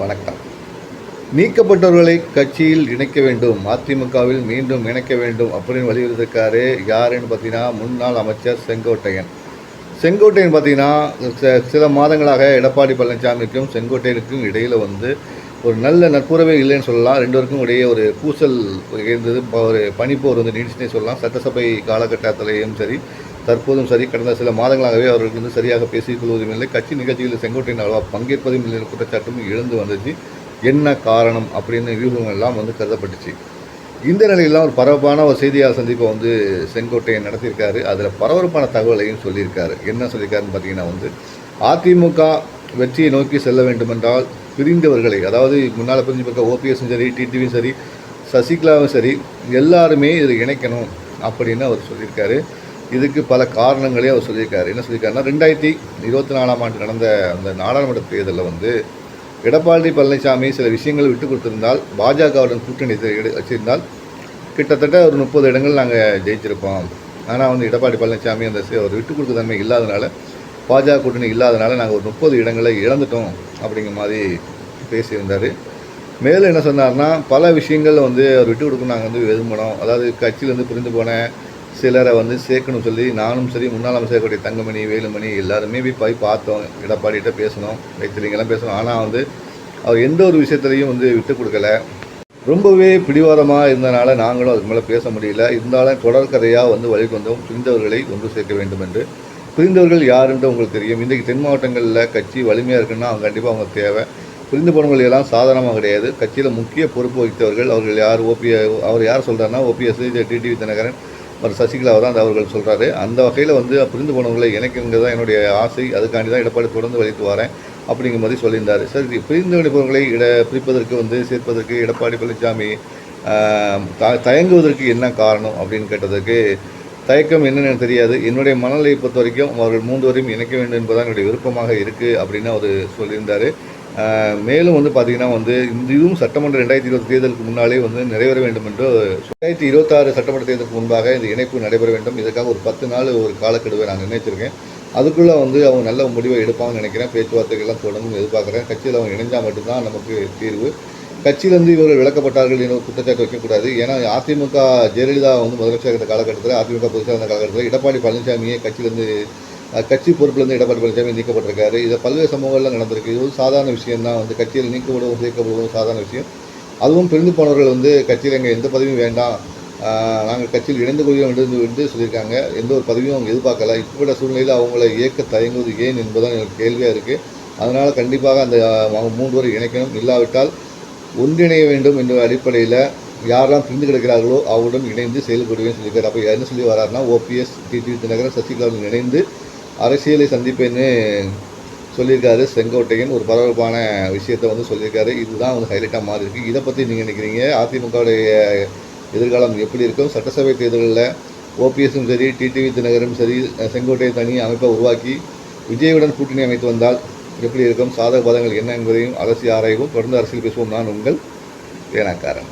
வணக்கம். நீக்கப்பட்டவர்களை கட்சியில் இணைக்க வேண்டும் அதிமுகவில் மீண்டும் இணைக்க வேண்டும் அப்படின்னு வலியுறுத்திருக்காரு யாருன்னு பார்த்தீங்கன்னா முன்னாள் அமைச்சர் செங்கோட்டையன். செங்கோட்டையன் பார்த்தீங்கன்னா சில மாதங்களாக எடப்பாடி பழனிசாமிக்கும் செங்கோட்டையனுக்கும் இடையில் வந்து ஒரு நல்ல நட்புறவே இல்லைன்னு சொல்லலாம். ரெண்டுவருக்கும் இடையே ஒரு பூசல் இருந்தது. ஒரு பனிப்போர் வந்து நீடிச்சுனே சொல்லலாம். சட்டசபை காலகட்டத்திலையும் சரி தற்போதும் சரி கடந்த சில மாதங்களாகவே அவர்களுக்கு வந்து சரியாக பேசிக் கொள்வதும் இல்லை. கட்சி நிகழ்ச்சிகளில் செங்கோட்டையின் அளவாக பங்கேற்பதும் இல்லை குற்றச்சாட்டும் எழுந்து வந்துச்சு. என்ன காரணம் அப்படின்னு வியூகங்கள் எல்லாம் வந்து கருதப்பட்டுச்சு. இந்த நிலையிலாம் ஒரு பரபரப்பான ஒரு செய்தியாளர் சந்திப்பை வந்து செங்கோட்டையன் நடத்தியிருக்காரு. அதில் பரபரப்பான தகவலையும் சொல்லியிருக்காரு. என்ன சொல்லியிருக்காருன்னு பார்த்தீங்கன்னா வந்து அதிமுக வெற்றியை நோக்கி செல்ல வேண்டுமென்றால் பிரிந்தவர்களை அதாவது முன்னால் பிரிஞ்சு பக்கம் ஓபிஎஸும் சரி டிடிவியும் சரி சசிகலாவும் சரி எல்லாருமே இதில் இணைக்கணும் அப்படின்னு அவர் சொல்லியிருக்காரு. இதுக்கு பல காரணங்களையும் அவர் சொல்லியிருக்காரு. என்ன சொல்லியிருக்காருன்னா ரெண்டாயிரத்தி இருபத்தி நாலாம் ஆண்டு நடந்த அந்த நாடாளுமன்ற தேர்தலில் வந்து எடப்பாடி பழனிசாமி சில விஷயங்களை விட்டு கொடுத்திருந்தால் பாஜகவுடன் கூட்டணி வச்சிருந்தால் கிட்டத்தட்ட ஒரு முப்பது இடங்கள் நாங்கள் ஜெயிச்சிருப்போம். ஆனால் வந்து எடப்பாடி பழனிசாமி அந்த அவர் ஒரு விட்டு கொடுக்க தன்மை இல்லாதனால பாஜக கூட்டணி இல்லாதனால நாங்கள் ஒரு முப்பது இடங்களை இழந்துட்டோம் அப்படிங்கிற மாதிரி பேசியிருந்தார். மேலும் என்ன சொன்னார்னா பல விஷயங்கள் வந்து அவர் விட்டு கொடுக்க நாங்கள் வந்து விரும்பினோம் அதாவது கட்சியிலேருந்து புரிந்து போன சிலரை வந்து சேர்க்கணும் சொல்லி நானும் சரி முன்னாள் அமைச்சர் தங்கமணி வேலுமணி எல்லாருமே போய் போய் பார்த்தோம். எடப்பாடிகிட்ட பேசணும் வைத்திலிங்கெல்லாம் பேசணும். ஆனால் வந்து அவர் எந்த ஒரு விஷயத்துலையும் வந்து விட்டு கொடுக்கல. ரொம்பவே பிடிவாரமாக இருந்தனால நாங்களும் அதுக்கு மேலே பேச முடியல. இருந்தாலும் தொடர்கதையாக வந்து வழி வந்தோம். பிரிந்தவர்களை ஒன்று சேர்க்க வேண்டும் என்று. பிரிந்தவர்கள் யாருன்ட்டு உங்களுக்கு தெரியும். இன்றைக்கு தென் மாவட்டங்களில் கட்சி வலிமையாக இருக்குன்னா அவங்க கண்டிப்பாக அவங்க தேவை. புரிந்து போனவர்கள் எல்லாம் சாதாரணமாக கிடையாது. கட்சியில் முக்கிய பொறுப்பு வகித்தவர்கள். அவர்கள் யார்? ஓபிஎ அவர் யார் சொல்கிறாருன்னா ஓபிஎஸ் டிடிவி தினகரன். மற்றும் சசிகலாவை தான் அந்த அவர்கள் சொல்கிறாரு அந்த வகையில் வந்து பிரிந்து போனவர்களை இங்கே தான் என்னுடைய ஆசை. அதுக்காண்டி தான் எடப்பாடி தொடர்ந்து வலித்து வரேன் அப்படிங்கிற மாதிரி சொல்லியிருந்தார். சரி பிரிந்து நினைப்பவர்களை இட பிரிப்பதற்கு வந்து சேர்ப்பதற்கு எடப்பாடி பழனிசாமி த- தயங்குவதற்கு என்ன காரணம் அப்படின்னு கேட்டதுக்கு தயக்கம் என்னென்னு எனக்கு தெரியாது. என்னுடைய மனநிலையை பொறுத்த வரைக்கும் அவர்கள் மூன்று வரையும் இணைக்க வேண்டும் என்பதுதான் என்னுடைய விருப்பமாக இருக்குது அப்படின்னு அவர் சொல்லியிருந்தார். மேலும் வந்து பார்த்திங்கன்னா வந்து இந்த இதுவும் சட்டமன்ற ரெண்டாயிரத்தி இருபது தேர்தலுக்கு முன்னாலே வந்து நிறைவேற வேண்டும் என்று ரெண்டாயிரத்தி இருபத்தாறு சட்டமன்ற தேர்தலுக்கு முன்பாக இந்த இணைப்பு நடைபெற வேண்டும். இதற்காக ஒரு பத்து நாள் ஒரு காலக்கெடுவை நான் நிர்ணயிச்சிருக்கேன். அதுக்குள்ளே வந்து அவங்க நல்ல முடிவை எடுப்பாங்கன்னு நினைக்கிறேன். பேச்சுவார்த்தைகள்லாம் தொடங்கும் எதிர்பார்க்குறேன். கட்சியில் அவங்க இணைஞ்சால் மட்டும்தான் நமக்கு தீர்வு. கட்சியிலேருந்து இவர்கள் விளக்கப்பட்டார்கள் என்ற குற்றச்சாட்டு வைக்கக்கூடாது. ஏன்னா அதிமுக ஜெயலலிதா வந்து முதலமைச்சர் இருந்த காலகட்டத்தில் அதிமுக பொதுச்சார் இருந்த காலகட்டத்தில் எடப்பாடி பழனிசாமியே கட்சியிலேருந்து கட்சி பொறுப்புலேருந்து எடப்பாடி பழனிசாமி நீக்கப்பட்டிருக்காரு. இது பல்வேறு சம்பவங்கள்லாம் நடந்திருக்கு. இது ஒரு சாதாரண விஷயம் தான். வந்து கட்சியில் நீக்கப்படுவதும் சேர்க்கப்படுவதும் சாதாரண விஷயம். அதுவும் பிரிந்து போனவர்கள் வந்து கட்சியில் எங்கள் எந்த பதவியும் வேண்டாம். நாங்கள் கட்சியில் இணைந்து கொள்கிறோம் என்று என்று சொல்லியிருக்காங்க. எந்த ஒரு பதவியும் அவங்க எதிர்பார்க்கல. இப்படிப்பட்ட சூழ்நிலையில் அவங்கள இயக்க தயங்குவது ஏன் என்பதுதான் எனக்கு கேள்வியாக இருக்குது அதனால் கண்டிப்பாக அந்த அவங்க மூன்று பேரை இணைக்கணும். இல்லாவிட்டால் ஒன்றிணைய வேண்டும் என்ற அடிப்படையில் யாரெல்லாம் பிரிந்து கிடக்கிறார்களோ அவருடன் இணைந்து செயல்படுவேன்னு சொல்லியிருக்காரு. அப்போ என்ன சொல்லி வராருன்னா ஓபிஎஸ் டிடி தினகரன் சசிகலாவுடன் இணைந்து அரசியலை சந்திப்பேன்னு சொல்லியிருக்காரு செங்கோட்டையன். ஒரு பரபரப்பான விஷயத்தை வந்து சொல்லியிருக்காரு. இதுதான் வந்து ஹைலைட்டாக மாறி இருக்குது இதை பற்றி நீங்கள் நினைக்கிறீங்க? அதிமுகவுடைய எதிர்காலம் எப்படி இருக்கும்? சட்டசபை தேர்தலில் ஓபிஎஸும் சரி டிடிவி தினகரும் சரி செங்கோட்டையை தனி அமைப்பை உருவாக்கி விஜயுடன் கூட்டணி அமைத்து வந்தால் எப்படி இருக்கும்? சாதக பதங்கள் என்ன என்பதையும் அலசி ஆராய்வோம். தொடர்ந்து அரசியல் பேசுவோம். நான் உங்கள் ஏனாக்காரன்.